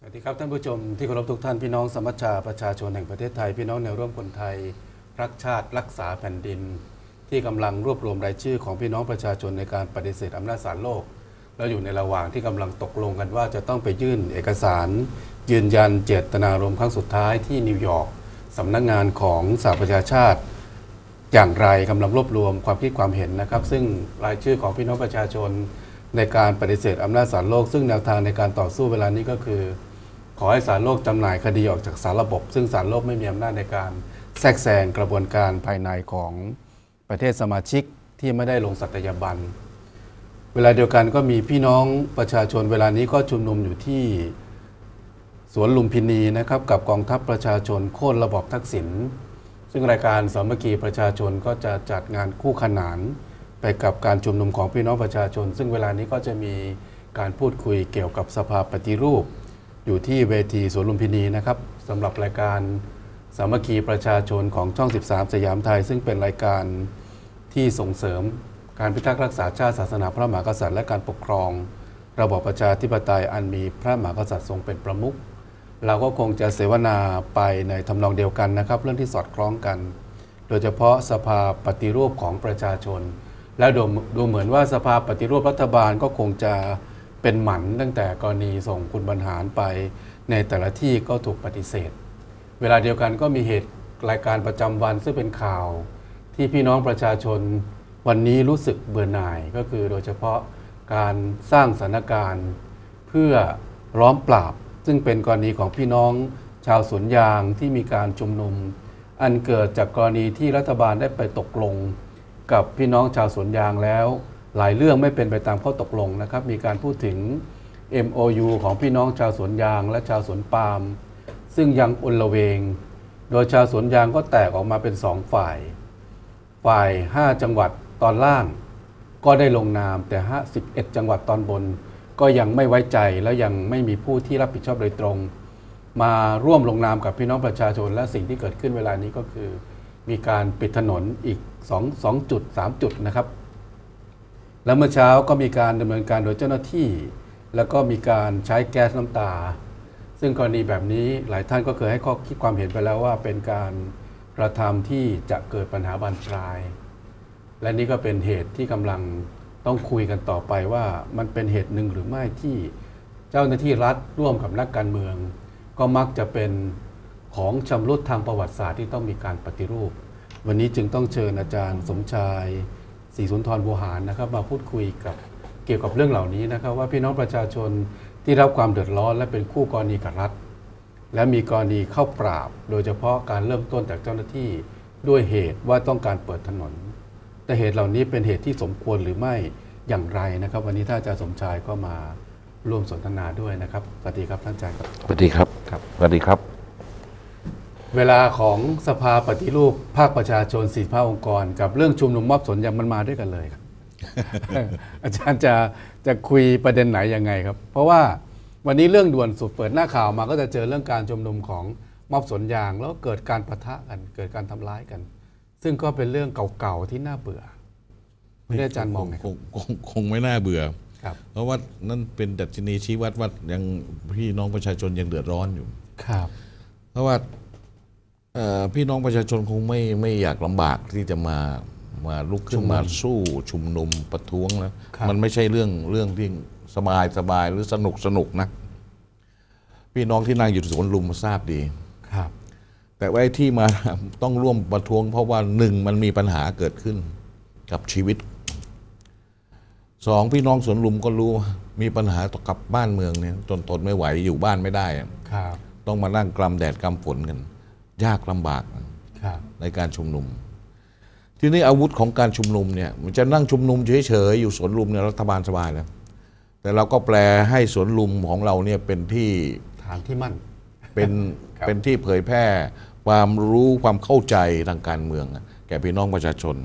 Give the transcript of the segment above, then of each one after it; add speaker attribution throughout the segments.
Speaker 1: สวัสดีครับท่านผู้ชมที่เคารพทุกท่านพี่น้องสมัชชาประชาชนแห่งประเทศไทย พี่น้องแนวร่วมคนไทย รักชาติรักษาแผ่นดิน ที่กำลังรวบรวมรายชื่อของพี่น้องประชาชนในการปฏิเสธอำนาจศาลโลกแล้วอยู่ในระหว่างที่กำลังตกลงกันว่าจะต้องไปยื่นเอกสาร ยืนยันเจตนารมณ์ครั้งสุดท้ายที่นิวยอร์กสำนักงานของสหประชาชาติ อย่างไรกำลังรวบรวมความคิดความเห็นนะครับ ซึ่งรายชื่อของพี่น้องประชาชน ในการปฏิเสธอำนาจศาลโลก ซึ่งแนวทางในการต่อสู้เวลานี้ก็คือ ขอให้ศาลโลกจำหน่ายคดีออกจากสารระบบ ซึ่งศาลโลกไม่มีอำนาจในการแทรกแซงกระบวนการภายในของประเทศสมาชิกที่ไม่ได้ลงสัตยาบัน เวลาเดียวกันก็มีพี่น้องประชาชนเวลานี้ก็ชุมนุมอยู่ที่สวนลุมพินีนะครับกับกองทัพประชาชนโค่นระบอบทักษิณซึ่งรายการสามัคคีประชาชนก็จะจัดงานคู่ขนาน ไปกับการชุมนุมของพี่น้องประชาชน ซึ่งเวลานี้ก็จะมีการพูดคุยเกี่ยวกับสภาปฏิรูป อยู่ที่เวทีสวนลุมพินีนะครับสำหรับรายการสามัคคีประชาชนของช่อง 13 สยามไทย ซึ่งเป็นรายการที่ส่งเสริมการพิทักษ์รักษาชาติศาสนาพระมหากษัตริย์และการปกครอง ระบอบประชาธิปไตยอันมีพระมหากษัตริย์ทรงเป็นประมุขเราก็คงจะเสวนาไปในทำนองเดียวกันนะครับ เรื่องที่สอดคล้องกัน โดยเฉพาะสภาปฏิรูปของประชาชน และดดูเหมือนว่าสภาปฏิรูปรัฐบาลก็คงจะเป็นหมันตั้งแต่กรณีส่งคุณบรรหารไป ในแต่ละที่ก็ถูกปฏิเสธ เวลาเดียวกันก็มีเหตุรายการประจำวันซึ่งเป็นข่าว ที่พี่น้องประชาชนวันนี้รู้สึกเบื่อหน่ายก็คือโดยเฉพาะการสร้างสถานการณ์ เพื่อล้อมปราบ ซึ่งเป็นกรณีของพี่น้องชาวสวนยางที่มีการชุมนุม อันเกิดจากกรณีที่รัฐบาลได้ไปตกลง กับพี่น้องชาวสวนยางแล้ว หลายเรื่องไม่เป็นไปตามข้อตกลงนะครับ มีการพูดถึง MOU ของพี่น้องชาวสวนยางและชาวสวนปาล์มซึ่งยังอนละเวง โดยชาวสวนยางก็แตกออกมาเป็นสองฝ่าย ฝ่าย 5 จังหวัดตอนล่าง ก็ได้ลงนามแต่ 51 จังหวัดตอนบน ก็ยังไม่ไว้ใจและยังไม่มีผู้ที่รับผิดชอบโดยตรง มาร่วมลงนามกับพี่น้องประชาชนและสิ่งที่เกิดขึ้นเวลานี้ก็คือ มีการปิดถนนอีก2 2จุด3จุดนะครับ แล้วเมื่อเช้าก็มีการดำเนินการโดยเจ้าหน้าที่ แล้วก็มีการใช้แก๊สน้ำตา ซึ่งกรณีแบบนี้หลายท่านก็เคยให้ข้อคิดความเห็นไปแล้วว่าเป็นการกระทำที่จะเกิดปัญหาบานปลาย และนี่ก็เป็นเหตุที่กำลังต้องคุยกันต่อไปว่ามันเป็นเหตุหนึ่งหรือไม่ที่เจ้าหน้าที่รัฐร่วมกับนักการเมือง ก็มักจะเป็น ของชำรุดทางประวัติศาสตร์ที่ต้องมีการปฏิรูป วันนี้จึงต้องเชิญอาจารย์สมชายศรีสุนทรบัวหารนะครับมาพูดคุยกับเกี่ยวกับเรื่องเหล่านี้นะครับ ว่าพี่น้องประชาชนที่รับความเดือดร้อนและเป็นคู่กรณีกับรัฐ และมีกรณีเข้าปราบ โดยเฉพาะการเริ่มต้นจากเจ้าหน้าที่ด้วยเหตุว่าต้องการเปิดถนน แต่เหตุเหล่านี้เป็นเหตุที่สมควรหรือไม่อย่างไรนะครับ วันนี้ท่านอาจารย์สมชายก็มาร่วมสนทนาด้วยนะครับสวัสดีครับท่านอาจารย์ครับ
Speaker 2: สวัสดีครับ
Speaker 1: ครับ
Speaker 2: สวัสดีครับ
Speaker 1: เวลาของสภาปฏิรูปภาคประชาชนสี่ภาคองค์กร กับเรื่องชุมนุมมอบสนอย่างมันมาด้วยกันเลยครับ อาจารย์จะจะคุยประเด็นไหนยังไงครับ เพราะว่าวันนี้เรื่องด่วนสุดเปิดหน้าข่าวมาก็จะเจอเรื่องการชุมนุมของมอบสนยาง แล้วเกิดการประทะกันเกิดการทำร้ายกัน ซึ่งก็เป็นเรื่องเก่าๆที่น่าเบื่อไม่ได้อาจารย์มองไง
Speaker 3: คงคงคงไม่น่าเบื่อ
Speaker 1: ครับ
Speaker 3: เพราะว่านั่นเป็นดัชนีชี้วัดว่ายังพี่น้องประชาชนยังเดือดร้อนอยู่
Speaker 1: ครับ
Speaker 3: เพราะว่าเอ่อ พี่น้องประชาชนคงไม่ไม่อยากลำบากที่จะมามาลุกขึ้นมาสู้ชุมนุมประท้วงแล้วมันไม่ใช่เรื่องเรื่องที่สบายสบายหรือสนุกสนุกนะพี่น้องที่นั่งอยู่สวนลุมทราบดี
Speaker 1: ครับ
Speaker 3: แต่ว่าไอ้ที่มาต้องร่วมประท้วง เพราะว่าหนึ่งมันมีปัญหาเกิดขึ้นกับชีวิตสองพี่น้องสวนลุมก็รู้ว่ามีปัญหาต่อกับบ้านเมืองเนี่ยจนทนไม่ไหวอยู่บ้านไม่ได้อะ
Speaker 1: ครับ
Speaker 3: ต้องมานั่งกลำแดดกลำฝนกัน ยากลำบาก
Speaker 1: ครับ
Speaker 3: ในการชุมนุม ทีนี้อาวุธของการชุมนุมเนี่ยมันจะนั่งชุมนุมเฉยๆอยู่สวนลุมเนี่ยรัฐบาลสบายแล้วแต่เราก็แปลให้สวนลุมของเราเนี่ยเป็นที่
Speaker 1: ฐานที่มั่น
Speaker 3: เป็น
Speaker 1: ครับ
Speaker 3: เป็นที่เผยแพร่ความรู้ความเข้าใจทางการเมือง แก่พี่น้องประชาชน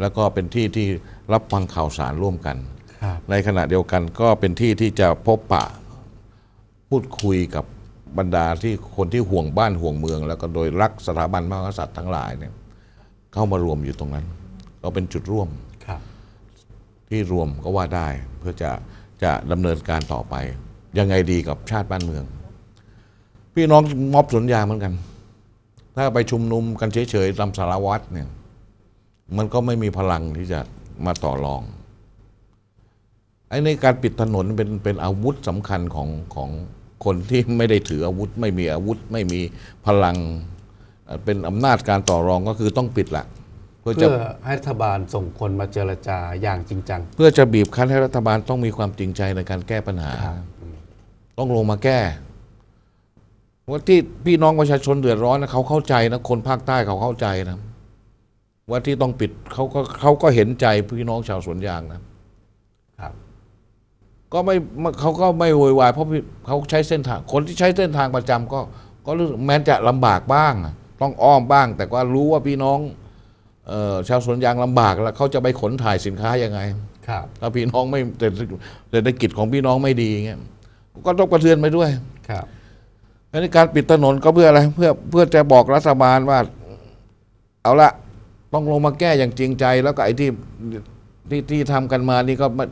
Speaker 3: แล้วก็เป็นที่ที่รับฟังข่าวสารร่วมกัน
Speaker 1: ครับ
Speaker 3: ในขณะเดียวกันก็เป็นที่ที่จะพบปะพูดคุยกับ บรรดาที่คนที่ห่วงบ้านห่วงเมือง แล้วก็โดยรักสถาบันพระมหากษัตริย์ทั้งหลายเนี่ยเข้ามารวมอยู่ตรงนั้น ก็เป็นจุดร่วม
Speaker 1: ครับ
Speaker 3: ที่รวมก็ว่าได้เพื่อจะจะดำเนินการต่อไป ยังไงดีกับชาติบ้านเมือง พี่น้องม็อบสวนยางเหมือนกัน ถ้าไปชุมนุมกันเฉยๆตามสารวัตรเนี่ยมันก็ไม่มีพลังที่จะมาต่อรองไอ้ในการปิดถนนเป็นเป็นอาวุธสำคัญของของ คนที่ไม่ได้ถืออาวุธ ไม่มีอาวุธ ไม่มีพลังเอ่อเป็นอำนาจการต่อรองก็คือต้องปิดละเพื่อจะ
Speaker 1: เพื่อให้รัฐบาลส่งคนมาเจรจาอย่างจริงจัง
Speaker 3: เพื่อจะบีบคั้นให้รัฐบาลต้องมีความจริงใจในการแก้ปัญหา ต้องลงมาแก้ว่าที่พี่น้องประชาชนเดือดร้อนนะเขาเข้าใจนะคนภาคใต้เขาเข้าใจนะว่าที่ต้องปิดเขาก็เขาก็เห็นใจพี่น้องชาวสวนยางนะ
Speaker 1: ครับ
Speaker 3: ก็ไม่ไม่เขาก็ไม่โวยวายเพราะพี่เขาใช้เส้นทาง คนที่ใช้เส้นทางประจำก็ ก็รู้สึกแม้จะลำบากบ้างอะต้องอ้อมบ้าง แต่ก็รู้ว่าพี่น้องเออชาวสวนยางลำบากแล้วเขาจะไปขนถ่ายสินค้ายังไง
Speaker 1: ครับ
Speaker 3: ถ้าพี่น้องไม่เศรษฐเศรษฐกิจของพี่น้องไม่ดีเงี้ยก็ต้องกระเทือนไปด้วย
Speaker 1: ครับ
Speaker 3: อันนี้การปิดถนนก็เพื่ออะไร เพื่อเพื่อจะบอกรัฐบาลว่า เอาละต้องลงมาแก้อย่างจริงใจ แล้วก็ไอ้ที่ ที่ที่ทำกันมานี่ก็ไม่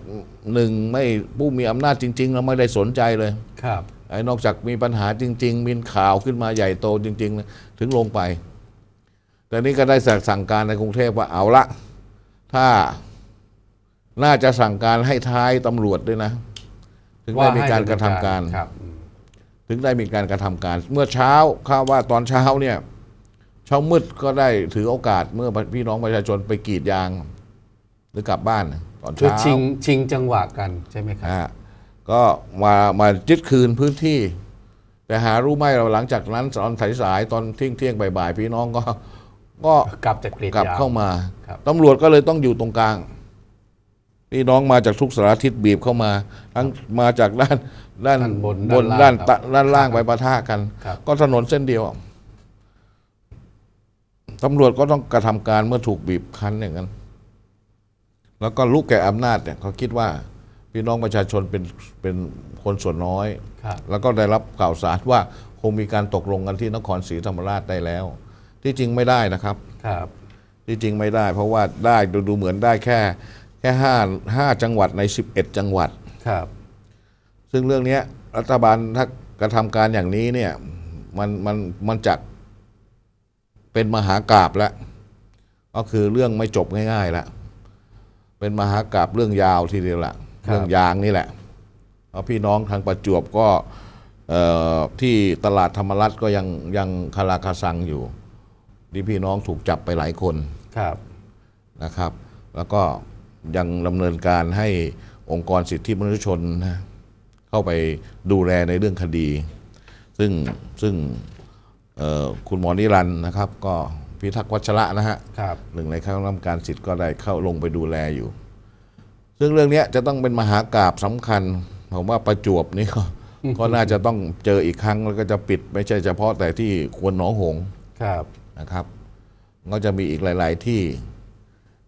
Speaker 3: หนึ่งไม่ผู้มีอำนาจจริงๆแล้วไม่ได้สนใจเลย
Speaker 1: ครับ
Speaker 3: ไอ้นอกจากมีปัญหาจริง ๆ มีข่าวขึ้นมาใหญ่โตจริงๆนะถึงลงไป แต่นี่ก็ได้สั่งการในกรุงเทพว่าเอาละ ถ้าน่าจะสั่งการให้ท้ายตำรวจด้วยนะ ถึงได้มีการกระทำการ
Speaker 1: ครับอืม
Speaker 3: ถึงได้มีการกระทำการ เมื่อเช้าข้าวว่าตอนเช้าเนี่ยเช้ามืดก็ได้ถือโอกาสเมื่อพี่น้องประชาชนไปกรีดยาง หรือกลับบ้านตอน
Speaker 1: คือ
Speaker 3: เช้า
Speaker 1: ชิงชิงจังหวะกันใช่ไหมครับ
Speaker 3: อ่าก็มามายึดคืนพื้นที่ แต่หารู้ไหมเราหลังจากนั้นตอนสายๆตอนเที่ยงเที่ยงๆบ่ายๆพี่น้องก็ ก็
Speaker 1: กลับจากกรีด
Speaker 3: กลับ
Speaker 1: ยาง
Speaker 3: เข้ามา
Speaker 1: ครับ
Speaker 3: ตำรวจก็เลยต้องอยู่ตรงกลางพี่น้องมาจากทุกสารทิศบีบเข้ามาทั้งมาจากด้านด้าน
Speaker 1: ด้านบน
Speaker 3: บน
Speaker 1: ด้า
Speaker 3: ด้านน
Speaker 1: ล่าง
Speaker 3: ตะด้านล่างไปปะทะกัน
Speaker 1: ครับ
Speaker 3: ก็ถนนเส้นเดียวตำรวจก็ต้องกระทำการเมื่อถูกบีบคั้นอย่างนั้น แล้วก็ลูกแก่อำนาจเนี่ยเขาคิดว่าพี่น้องประชาชนเป็นเป็นคนส่วนน้อย
Speaker 1: ครับ
Speaker 3: แล้วก็ได้รับข่าวสารว่าคงมีการตกลงกันที่นครศรีธรรมราชได้แล้ว ที่จริงไม่ได้นะครับ
Speaker 1: ครับ
Speaker 3: ที่จริงไม่ได้ เพราะว่าได้ดูดูเหมือนได้แค่ แค่ห้าห้าจังหวัดใน 11 จังหวัด
Speaker 1: ครับ
Speaker 3: ซึ่งเรื่องเนี้ยรัฐบาลถ้ากระทำการอย่างนี้เนี่ยมันมันมันจะเป็นมหากราบแล้วก็คือเรื่องไม่จบง่ายๆแล้ว เป็นมหากราบเรื่องยาวทีเดียวละ
Speaker 1: ครับ
Speaker 3: เรื่องยางนี่แหละเพราะพี่น้องทางประจวบก็เอ่อที่ตลาดธรรมรัฐก็ยังยังคาราคาซังอยู่ที่พี่น้องถูกจับไปหลายคน
Speaker 1: ครับ
Speaker 3: นะครับ แล้วก็ยังดำเนินการให้องค์กรสิทธิมนุษยชนนะเข้าไปดูแลในเรื่องคดี ซึ่งซึ่งเอ่อคุณหมอนิรันดร์นะครับก็ พิทักษ์วัชระนะฮะ
Speaker 1: ครับ
Speaker 3: หนึ่งในคณะกรรมการสิทธิ์ก็ได้เข้าลงไปดูแลอยู่ ซึ่งเรื่องเนี้ยจะต้องเป็นมหากราบสำคัญผมว่าประจวบนี่ก็ก็น่าจะต้องเจออีกครั้งแล้วก็จะปิดไม่ใช่เฉพาะแต่ที่ควรหนองหงส์
Speaker 1: ครับ
Speaker 3: นะครับ ก็จะมีอีกหลาย ๆ ที่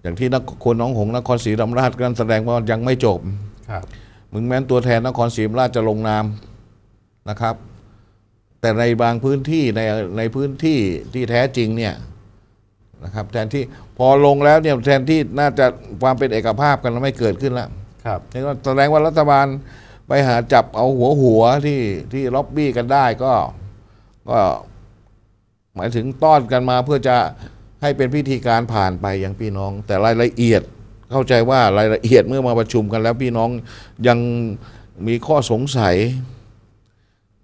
Speaker 3: อย่างที่นครควรหนองหงส์นครศรีธรรมราชก็แสดงว่ายังไม่จบ
Speaker 1: ครับ
Speaker 3: มึงแม้นตัวแทนนครศรีธรรมราชจะลงนามนะครับ แต่ในบางพื้นที่ในในพื้นที่ที่แท้จริงเนี่ย นะครับ แทนที่พอลงแล้วเนี่ยแทนที่น่าจะความเป็นเอกภาพกันไม่เกิดขึ้นแล้ว
Speaker 1: ครับ
Speaker 3: นี่ก็แสดงว่ารัฐบาลไปหาจับเอาหัวหัวที่ที่ล็อบบี้กันได้ก็ก็หมายถึงต้อนกันมาเพื่อจะให้เป็นพิธีการผ่านไปยังพี่น้อง แต่รายละเอียดเข้าใจว่ารายละเอียดเมื่อมาประชุมกันแล้วพี่น้องยังมีข้อสงสัย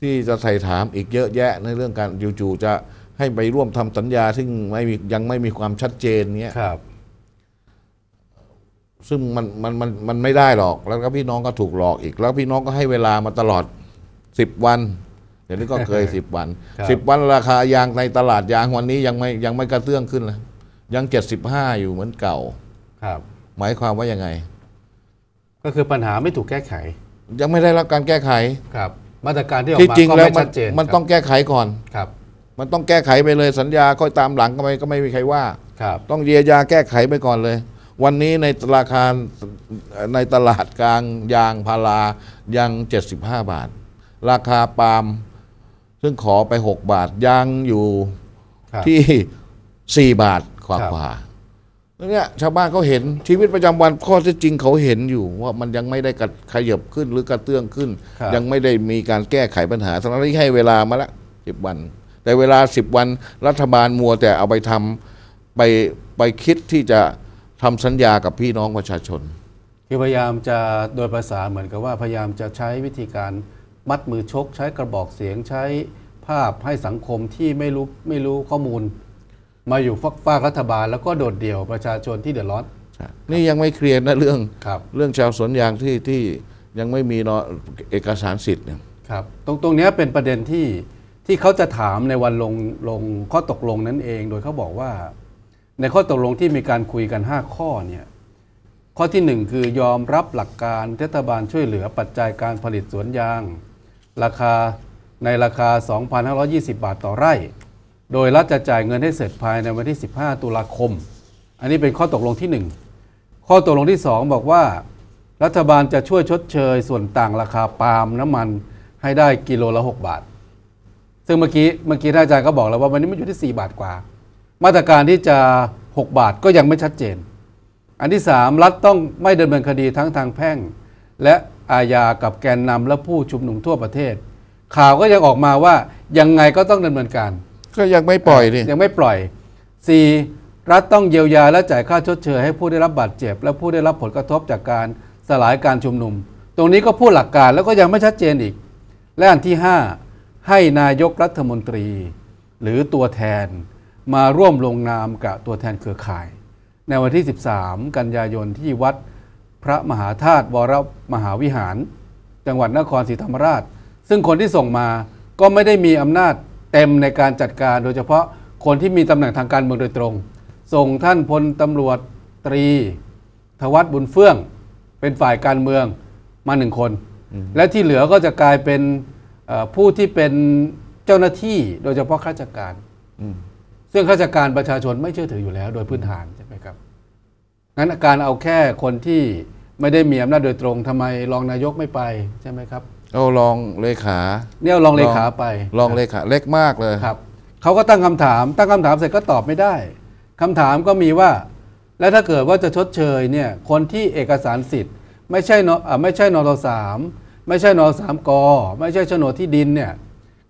Speaker 3: ที่จะใส่ถามอีกเยอะแยะในเรื่องการจู่ๆจะ ให้ไปร่วมทำสัญญา ซึ่งไม่มียังไม่มีความชัดเจนเนี้ย
Speaker 1: ครับ
Speaker 3: ซึ่งมันมันมันมันไม่ได้หรอก แล้วก็พี่น้องก็ถูกหลอกอีก แล้วพี่น้องก็ให้เวลามาตลอดสิบวันเดี๋ยวนี้ก็เคยสิบวัน
Speaker 1: ครับ
Speaker 3: สิบวันราคายางในตลาดยางวันนี้ยังไม่ยังไม่กระเตื้องขึ้นเลยยังเจ็ดสิบห้าอยู่เหมือนเก่า
Speaker 1: ครับ
Speaker 3: หมายความว่ายังไง
Speaker 1: ก็คือปัญหาไม่ถูกแก้ไข
Speaker 3: ยังไม่ได้รับการแก้ไข
Speaker 1: ครับ มาตรการที่ออก
Speaker 3: ที่
Speaker 1: มา
Speaker 3: จริง
Speaker 1: ก็
Speaker 3: แล้ว
Speaker 1: ไม่
Speaker 3: มัน
Speaker 1: ชัดเจน
Speaker 3: มันต้องแก้ไขก่อน
Speaker 1: ครับ
Speaker 3: มันต้องแก้ไขไปเลยสัญญาค่อยตามหลังก็ไม่ก็ไม่มีใครว่า
Speaker 1: ครับ
Speaker 3: ต้องเยียวยาแก้ไขไปก่อนเลย วันนี้ในราคาในตลาดกลางยางพารายัง 75 บาท ราคาปาล์มซึ่งขอไป 6 บาทยังอยู่
Speaker 1: ครับ
Speaker 3: ที่ 4 บาทกว่า
Speaker 1: ครับ
Speaker 3: กว่าเนี่ยชาวบ้านเขาเห็นชีวิตประจำวันข้อเท็จจริงเขาเห็นอยู่ว่ามันยังไม่ได้กระขยับขึ้นหรือกระเตื้องขึ้น
Speaker 1: ครับ
Speaker 3: ยังไม่ได้มีการแก้ไขปัญหาทั้งนั้นที่ให้เวลามาแล้วสิบวัน แต่เวลาสิบวันรัฐบาลมัวแต่เอาไปทำไปไปคิดที่จะทำสัญญากับพี่น้องประชาชน
Speaker 1: คือพยายามจะโดยภาษาเหมือนกับว่าพยายามจะใช้วิธีการมัดมือชก ใช้กระบอกเสียงใช้ภาพให้สังคมที่ไม่รู้ไม่รู้ข้อมูล มาอยู่ฝักฝากรัฐบาล แล้วก็โดดเดี่ยวประชาชนที่เดือดร้อน
Speaker 3: นี่ยังไม่เคลียร์นะเรื่อง
Speaker 1: ครับ
Speaker 3: เรื่องชาวสวนยางที่ที่ยังไม่มีเนาะเอกสารสิทธิ์เนี่ย
Speaker 1: ครับ ตรงตรงเนี้ยเป็นประเด็นที่ ที่เขาจะถามในวันลงลงข้อตกลงนั้นเอง โดยเขาบอกว่า ในข้อตกลงที่มีการคุยกัน 5 ข้อเนี่ยข้อที่ 1 คือยอมรับหลักการรัฐบาลช่วยเหลือปัจจัยการผลิตสวนยาง ราคาในราคา 2,520 บาทต่อไร่ โดยรัฐจะจ่ายเงินให้เสร็จภายในวันที่ 15 ตุลาคม อันนี้เป็นข้อตกลงที่ 1 ข้อตกลงที่ 2 บอกว่า รัฐบาลจะช่วยชดเชยส่วนต่างราคาปาล์มน้ำมันให้ได้กิโลละ 6 บาท ซึ่งเมื่อกี้เมื่อกี้ท่านอาจารย์ก็บอกแล้วว่าวันนี้มันอยู่ที่ 4 บาทกว่า มาตรการที่จะ 6 บาทก็ยังไม่ชัดเจน อันที่ 3 รัฐต้องไม่ดำเนินคดีทั้งทางแพ่ง และอาญากับแกนนำและผู้ชุมนุมทั่วประเทศ ข่าวก็ยังออกมาว่ายังไงก็ต้องดำเนินการ
Speaker 3: ก็ยังไม่ปล่อยนี่
Speaker 1: ยังไม่ปล่อย 4. รัฐต้องเยียวยาและจ่ายค่าชดเชยให้ผู้ได้รับบาดเจ็บ และผู้ได้รับผลกระทบจากการสลายการชุมนุม ตรงนี้ก็พูดหลักการแล้วก็ยังไม่ชัดเจนอีก และอันที่ 5 ให้นายกรัฐมนตรี หรือตัวแทนมาร่วมลงนามกับตัวแทนเครือข่าย ในวันที่ 13 กันยายนที่วัดพระมหาธาตุวรมหาวิหาร จังหวัดนครศรีธรรมราช ซึ่งคนที่ส่งมาก็ไม่ได้มีอำนาจเต็มในการจัดการ โดยเฉพาะคนที่มีตำแหน่งทางการเมืองโดยตรง ส่งท่านพลตำรวจตรี ทวัฒบุญเฟื่อง เป็นฝ่ายการเมืองมาหนึ่งคน และที่เหลือก็จะกลายเป็นเอ่อ ผู้ที่เป็นเจ้าหน้าที่โดยเฉพาะข้าราชการซึ่งข้าราชการประชาชนไม่เชื่อถืออยู่แล้ว โดยพื้นฐานใช่ไหมครับงั้นการเอาแค่คนที่ไม่ได้มีอำนาจโดยตรงทำไมรองนายกไม่ไปใช่ไหมครับ
Speaker 3: เอาลองเลขา
Speaker 1: เนี่ยเอารองเลขาไป
Speaker 3: ลองเลขาเล็กมากเลย
Speaker 1: ครับเขาก็ตั้งคำถาม ตั้งคำถามเสร็จก็ตอบไม่ได้คำถามก็มีว่า แล้วถ้าเกิดว่าจะชดเชยเนี่ยคนที่เอกสารสิทธิ์ ไม่ใช่นอ่าไม่ใช่นทสาม ไม่ใช่นสามกไม่ใช่โฉนดที่ดินเนี่ย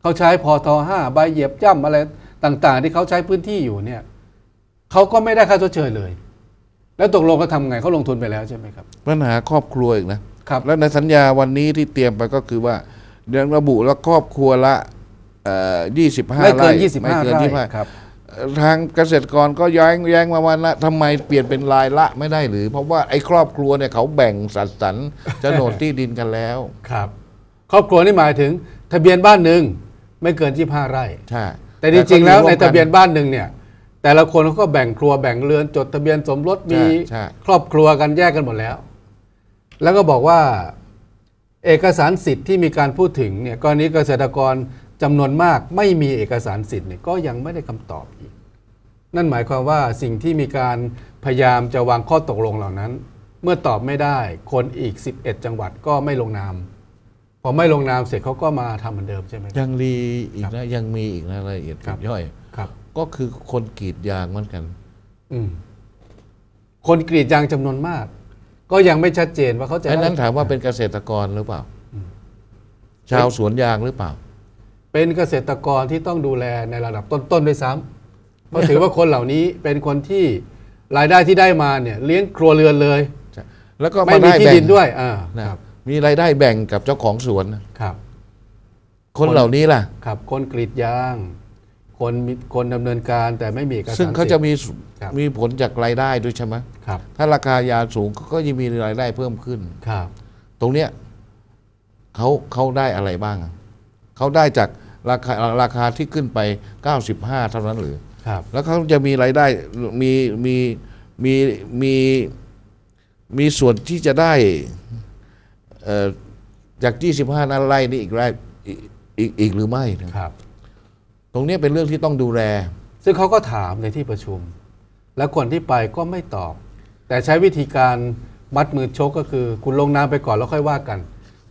Speaker 1: เขาใช้พอทห้าใบเหยียบย่ำอะไรต่าง ๆ ที่เขาใช้พื้นที่อยู่เนี่ยเขาก็ไม่ได้ค่าชดเชยเลย แล้วตกลงเขาทำไงเขาลงทุนไปแล้วใช่ไหมครับ
Speaker 3: ปัญหาครอบครัวอีกนะ
Speaker 1: ครับ
Speaker 3: แล้วในสัญญาวันนี้ที่เตรียมไปก็คือว่าเรื่องระบุแล้วครอบครัวละยี่สิบห้า
Speaker 1: ไม่เกิ
Speaker 3: ไร่
Speaker 1: น25
Speaker 3: ไม่เกิน
Speaker 1: ไร่
Speaker 3: ยี่สิบห้า
Speaker 1: ครับ
Speaker 3: ทางเกษตรกรก็แย้งแย้งมาวันละทำไมเปลี่ยนเป็นรายละไม่ได้หรือ เพราะว่าไอ้ครอบครัวเนี่ยเขาแบ่งสัดสรรโฉนดที่ดินกันแล้ว
Speaker 1: ครับ ครอบครัวนี่หมายถึง ทะเบียนบ้านหนึ่งไม่เกิน25ไร่
Speaker 3: ใช่
Speaker 1: แต่จริงๆแล้ว
Speaker 3: ก็
Speaker 1: ใน
Speaker 3: อยู่ร่มกั
Speaker 1: ทะเบียนบ้านหนึ่งเนี่ย แต่ละคนเขาก็แบ่งครัวแบ่งเรือนจดทะเบียนสมรสมี
Speaker 3: ใช่ใช่
Speaker 1: ครอบครัวกันแยกกันหมดแล้ว แล้วก็บอกว่า เอกสารสิทธิ์ที่มีการพูดถึงเนี่ยกรณีเกษตรกร จำนวนมากไม่มีเอกสารสิทธิ์เนี่ยก็ยังไม่ได้คำตอบอีก นั่นหมายความว่าสิ่งที่มีการพยายามจะวางข้อตกลงเหล่านั้น เมื่อตอบไม่ได้คนอีก 11 จังหวัดก็ไม่ลงนามพอไม่ลงนามเสร็จเขาก็มาทำเหมือนเดิมใช่ไหมครับ
Speaker 3: ยังรีอีกนะยังมีอีกนะรายละเอียด
Speaker 1: ครับ
Speaker 3: ย่อย
Speaker 1: ครับ
Speaker 3: ก็คือคนกรีดยางเหมือนกัน
Speaker 1: อืมคนกรีดยางจำนวนมาก ก็ยังไม่ชัดเจนว่าเขาจะ
Speaker 3: อันนั้น
Speaker 1: ได้
Speaker 3: ถามว่าเป็นเกษตรกรหรือเปล่า ชาวสวนยางหรือเปล่า
Speaker 1: เป็นเกษตรกรที่ต้องดูแลในระดับต้นๆด้วยซ้ำเพราะถือว่าคนเหล่านี้เป็นคนที่รายได้ที่ได้มาเนี่ยเลี้ยงครัวเรือนเลย
Speaker 3: แล้วก็
Speaker 1: ไม่
Speaker 3: มา
Speaker 1: มี
Speaker 3: ได้
Speaker 1: ที่
Speaker 3: แบ่ง
Speaker 1: ดินด้วยอ่า
Speaker 3: นะครับมีรายได้แบ่งกับเจ้าของสวนนะครับคน
Speaker 1: คน
Speaker 3: เหล่านี้ล่ะ
Speaker 1: ครับ คนกรีดยาง คนมีคนดำเนินการแต่ไม่มีเอกสาร
Speaker 3: ซึ่งเขาจะ
Speaker 1: สิทธิ์
Speaker 3: มี
Speaker 1: ครับ
Speaker 3: มีผลจากรายได้ด้วยใช่ไหม
Speaker 1: ครับ
Speaker 3: ถ้าราคายาสูงก็จะมีรายได้เพิ่มขึ้น
Speaker 1: ครับ
Speaker 3: ตรงเนี้ยเขาเขาได้อะไรบ้างอะ เขาได้จากราคาราคาที่ขึ้นไป 95 เท่านั้นหรือ
Speaker 1: ครับ
Speaker 3: แล้วเขาจะมีรายได้มีมีมีมีมีส่วนที่จะได้เอ่อจาก 25นั้นไร่นี่อีกไร่อีกอีกอีกหรือไม่นะครับ ตรงเนี้ยเป็นเรื่องที่ต้องดูแล
Speaker 1: ซึ่งเขาก็ถามในที่ประชุม แล้วคนที่ไปก็ไม่ตอบ แต่ใช้วิธีการมัดมือชกก็คือ คุณลงนามไปก่อนแล้วค่อยว่ากัน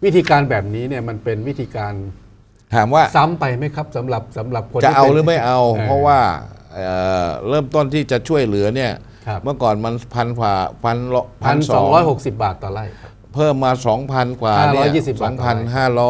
Speaker 1: วิธีการแบบนี้เนี่ยมันเป็นวิธีการ
Speaker 3: ถามว่า
Speaker 1: ซ้ำไปไหมครับสำหรับสำหรับคน
Speaker 3: จะ
Speaker 1: ที่
Speaker 3: เอา
Speaker 1: ป็น
Speaker 3: หรือไม่เอา
Speaker 1: เออ
Speaker 3: เพราะว่าเอ่อเริ่มต้นที่จะช่วยเหลือเนี่ย
Speaker 1: ครับ
Speaker 3: เมื่อก่อนมันพันกว่าพัน
Speaker 1: พันสองร้อยหกสิบบาทต่อไร่ครับ
Speaker 3: เพิ่มมาสองพันกว่าเนี่ย
Speaker 1: 520
Speaker 3: สองพันห้าร้อย